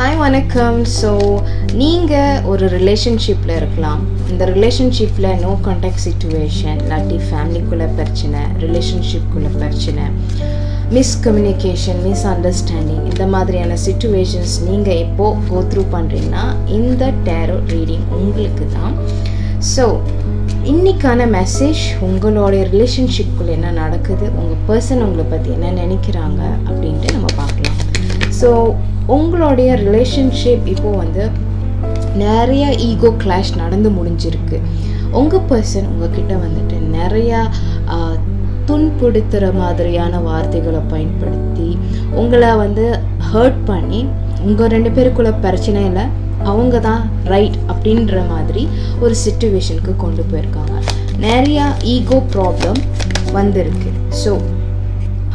Hi வணக்கம். So நீங்கள் ஒரு ரிலேஷன்ஷிப்பில் இருக்கலாம். இந்த ரிலேஷன்ஷிப்பில் நோ கான்டாக்ட் சுச்சுவேஷன் இல்லாட்டி ஃபேமிலிக்குள்ளே பிரச்சனை ரிலேஷன்ஷிப்குள்ளே பிரச்சனை மிஸ்கம்யூனிகேஷன் மிஸ் அண்டர்ஸ்டாண்டிங் இந்த மாதிரியான சுச்சுவேஷன்ஸ் நீங்கள் எப்போது கோ த்ரூ பண்ணுறீங்கன்னா இந்த டேரோ ரீடிங் உங்களுக்கு தான். ஸோ இன்றைக்கான மெசேஜ் உங்களுடைய ரிலேஷன்ஷிப்குள்ளே என்ன நடக்குது உங்கள் பர்சன் உங்களை பற்றி என்ன நினைக்கிறாங்க அப்படின்ட்டு நம்ம பார்க்கலாம். ஸோ உங்களுடைய ரிலேஷன்ஷிப் இப்போது வந்து நிறைய ஈகோ கிளாஷ் நடந்து முடிஞ்சிருக்கு. உங்கள் பர்சன் உங்ககிட்ட வந்துட்டு நிறையா துன்புடுத்துகிற மாதிரியான வார்த்தைகளை பயன்படுத்தி உங்களை வந்து ஹர்ட் பண்ணி உங்கள் ரெண்டு பேருக்குள்ள பிரச்சனை இல்லை அவங்க தான் ரைட் அப்படின்ற மாதிரி ஒரு சுச்சுவேஷனுக்கு கொண்டு போயிருக்காங்க. நிறையா ஈகோ ப்ராப்ளம் வந்திருக்கு. ஸோ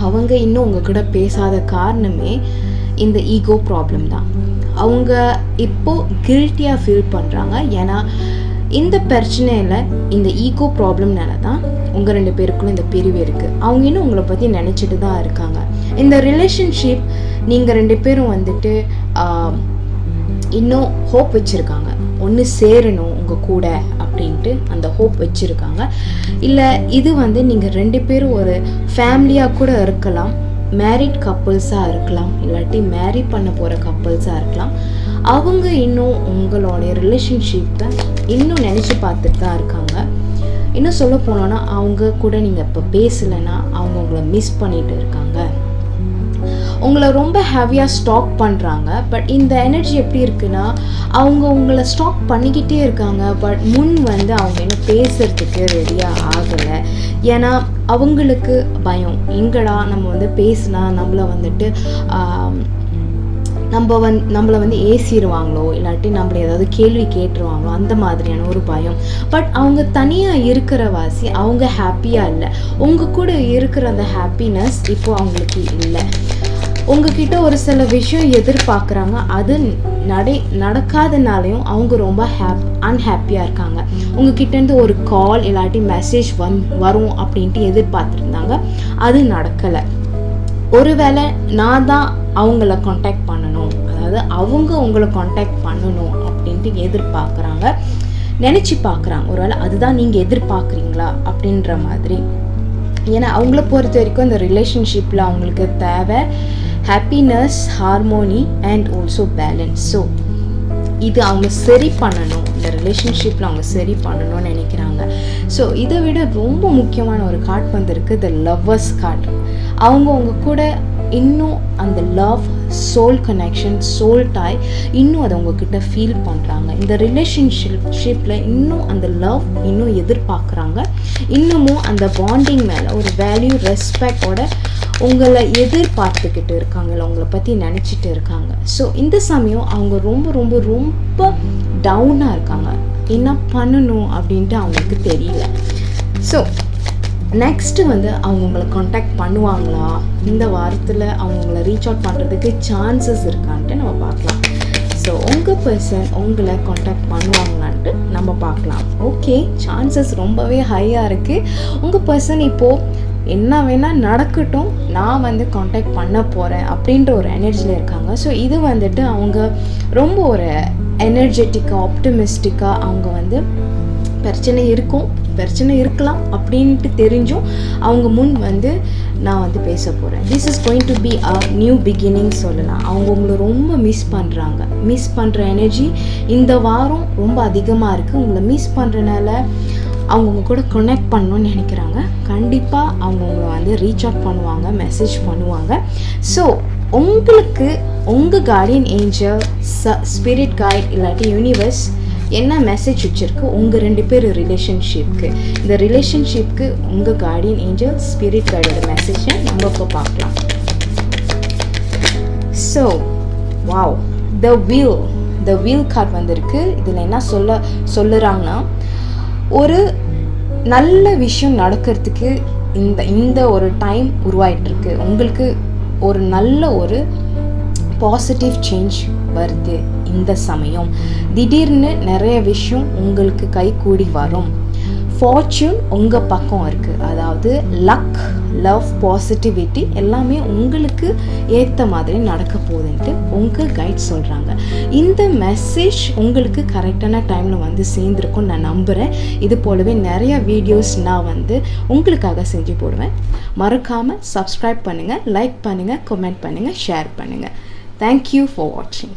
அவங்க இன்னும் உங்ககிட்ட பேசாத காரணமே இந்த ஈகோ ப்ராப்ளம் தான். அவங்க இப்போது கில்ட்டியாக ஃபீல் பண்ணுறாங்க ஏன்னா இந்த பிரச்சனையில் இந்த ஈகோ ப்ராப்ளம்னால தான் உங்கள் ரெண்டு பேருக்குள்ள இந்த பிரிவு இருக்குது அவங்க இன்னும் உங்களை பற்றி நினச்சிட்டு தான் இருக்காங்க. இந்த ரிலேஷன்ஷிப் நீங்கள் ரெண்டு பேரும் வந்துட்டு இன்னும் ஹோப் வச்சுருக்காங்க. ஒன்று சேரணும் உங்கள் கூட அப்படின்ட்டு அந்த ஹோப் வச்சுருக்காங்க. இல்லை இது வந்து நீங்கள் ரெண்டு பேரும் ஒரு ஃபேமிலியாக கூட இருக்கலாம். மேரிட் கப்புள்ஸாக இருக்கலாம் இல்லாட்டி மேரி பண்ண போகிற கப்புள்ஸாக இருக்கலாம். அவங்க இன்னும் உங்களுடைய ரிலேஷன்ஷிப்பை இன்னும் நினச்சி பார்த்துட்டு தான் இருக்காங்க. இன்னும் சொல்ல போனோன்னா அவங்க கூட நீங்கள் இப்போ பேசலைன்னா அவங்க உங்களை மிஸ் பண்ணிகிட்டு இருக்காங்க. உங்களை ரொம்ப ஹெவியாக ஸ்டாக் பண்ணுறாங்க பட் இந்த எனர்ஜி எப்படி இருக்குன்னா அவங்க உங்களை ஸ்டாக் பண்ணிக்கிட்டே இருக்காங்க பட் முன் வந்து அவங்க இன்னும் பேசுறதுக்கு ரெடியாக ஆகலை. ஏன்னா அவங்களுக்கு பயம். எங்கடா நம்ம வந்து பேசினா நம்மளை வந்துட்டு நம்ம வந் நம்மளை வந்து ஏசிடுவாங்களோ இல்லாட்டி நம்மளை ஏதாவது கேள்வி கேட்டுருவாங்களோ அந்த மாதிரியான ஒரு பயம். பட் அவங்க தனியாக இருக்கிற வாசி அவங்க ஹாப்பியாக இல்லை. உங்கள் கூட இருக்கிற அந்த ஹாப்பினஸ் இப்போ அவங்களுக்கு இல்லை. உங்ககிட்ட ஒரு சில விஷயம் எதிர்பார்க்குறாங்க. அது நடை நடக்காதனாலையும் அவங்க ரொம்ப ஹாப் அன்ஹாப்பியாக இருக்காங்க. உங்ககிட்டேருந்து ஒரு கால் இல்லாட்டி மெசேஜ் வந் வரும் அப்படின்ட்டு எதிர்பார்த்துருந்தாங்க. அது நடக்கலை. ஒருவேளை நான் தான் அவங்கள காண்டாக்ட் பண்ணணும். அதாவது அவங்க உங்களை காண்டாக்ட் பண்ணணும் அப்படின்ட்டு எதிர்பார்க்குறாங்க. நினச்சி பார்க்குறாங்க ஒருவேளை அதுதான் நீங்கள் எதிர்பார்க்குறீங்களா அப்படின்ற மாதிரி. ஏன்னா அவங்கள பொறுத்த வரைக்கும் இந்த ரிலேஷன்ஷிப்பில் அவங்களுக்கு தேவை. Happiness harmony and also balance so இது அவங்க சரி பண்ணணும். இந்த ரிலேஷன்ஷிப்பில் அவங்க சரி பண்ணணும்னு நினைக்கிறாங்க. ஸோ இதை விட ரொம்ப முக்கியமான ஒரு கார்ட் வந்திருக்கு. த லவ்வர்ஸ் கார்ட் அவங்க அவங்க கூட இன்னும் அந்த love soul connection soul tie இன்னும் அதை உங்ககிட்ட ஃபீல் பண்ணுறாங்க இந்த ரிலேஷன்ஷிப் ஷிப்பில் இன்னும் அந்த லவ் இன்னும் எதிர்பார்க்குறாங்க. இன்னமும் அந்த பாண்டிங் மேலே ஒரு வேல்யூ ரெஸ்பெக்டோட உங்களை எதிர்பார்த்துக்கிட்டு இருக்காங்க இல்லை உங்களை பற்றி நினச்சிட்டு இருக்காங்க. ஸோ இந்த சமயம் அவங்க ரொம்ப ரொம்ப ரொம்ப டவுனாக இருக்காங்க. என்ன பண்ணணும் அப்படின்ட்டு அவங்களுக்கு தெரியல. ஸோ நெக்ஸ்ட்டு வந்து அவங்க உங்களை காண்டாக்ட் பண்ணுவாங்களா? இந்த வாரத்தில் அவங்கள ரீச் அவுட் பண்ணுறதுக்கு சான்சஸ் இருக்கான்ட்டு நம்ம பார்க்கலாம். ஸோ உங்கள் பர்சன் உங்களை காண்டாக்ட் பண்ணுவாங்களான்ட்டு நம்ம பார்க்கலாம். ஓகே சான்சஸ் ரொம்பவே ஹையாக இருக்குது உங்கள் பர்சன் இப்போது என்ன வேணால் நடக்கட்டும் நான் வந்து காண்டாக்ட் பண்ண போகிறேன் அப்படின்ற ஒரு எனர்ஜியில் இருக்காங்க. ஸோ இது வந்துட்டு அவங்க ரொம்ப ஒரு எனர்ஜெட்டிக்காக ஆப்டிமிஸ்டிக்காக அவங்க வந்து பிரச்சனை இருக்கும் பிரச்சனை இருக்கலாம் அப்படின்ட்டு தெரிஞ்சும் அவங்க முன் வந்து நான் வந்து பேச போகிறேன் this is going to be a new beginning சொல்லலாம். அவங்க உங்களை ரொம்ப மிஸ் பண்ணுறாங்க மிஸ் பண்ணுற எனர்ஜி இந்த வாரம் ரொம்ப அதிகமாக இருக்குது உங்களை மிஸ் பண்ணுறனால அவங்க உங்க கூட கனெக்ட் பண்ணணும்னு நினைக்கிறாங்க. கண்டிப்பாக அவங்க உங்களை வந்து ரீச் அவுட் பண்ணுவாங்க மெசேஜ் பண்ணுவாங்க. ஸோ உங்களுக்கு உங்கள் கார்டியன் ஏஞ்சல் ச ஸ்பிரிட் கைட் இல்லாட்டி யூனிவர்ஸ் என்ன மெசேஜ் வச்சுருக்கு? உங்கள் ரெண்டு பேர் ரிலேஷன்ஷிப்க்கு இந்த ரிலேஷன்ஷிப்க்கு உங்கள் கார்டியன் ஏஞ்சல் ஸ்பிரிட் கைடோட மெசேஜை நம்ம இப்போ பார்க்கலாம். So wow the wheel the wheel card வந்திருக்கு. இதில் என்ன சொல்ல சொல்லுறாங்கன்னா ஒரு நல்ல விஷயம் நடக்கிறதுக்கு இந்த இந்த ஒரு டைம் உருவாயிட்டிருக்கு. உங்களுக்கு ஒரு நல்ல ஒரு பாசிட்டிவ் சேஞ்ச் வருது இந்த சமயம். திடீர்னு நிறைய விஷயம் உங்களுக்கு கை கூடி வரும். ஃபார்ச்சூன் உங்கள் பக்கம் இருக்குது அதாவது லக் லவ் பாசிட்டிவிட்டி எல்லாமே உங்களுக்கு ஏற்ற மாதிரி நடக்க போகுதுன்ட்டு உங்கள் கைட் சொல்கிறாங்க இந்த மெசேஜ் உங்களுக்கு கரெக்டான டைமில் வந்து சேர்ந்துருக்கும் நான் நம்புகிறேன் இது போலவே நிறைய வீடியோஸ் நான் வந்து உங்களுக்காக செஞ்சு போடுவேன். மறக்காமல் சப்ஸ்கிரைப் பண்ணுங்கள் லைக் பண்ணுங்கள் கமெண்ட் பண்ணுங்கள் ஷேர் பண்ணுங்கள் தேங்க்யூ ஃபார் வாட்சிங்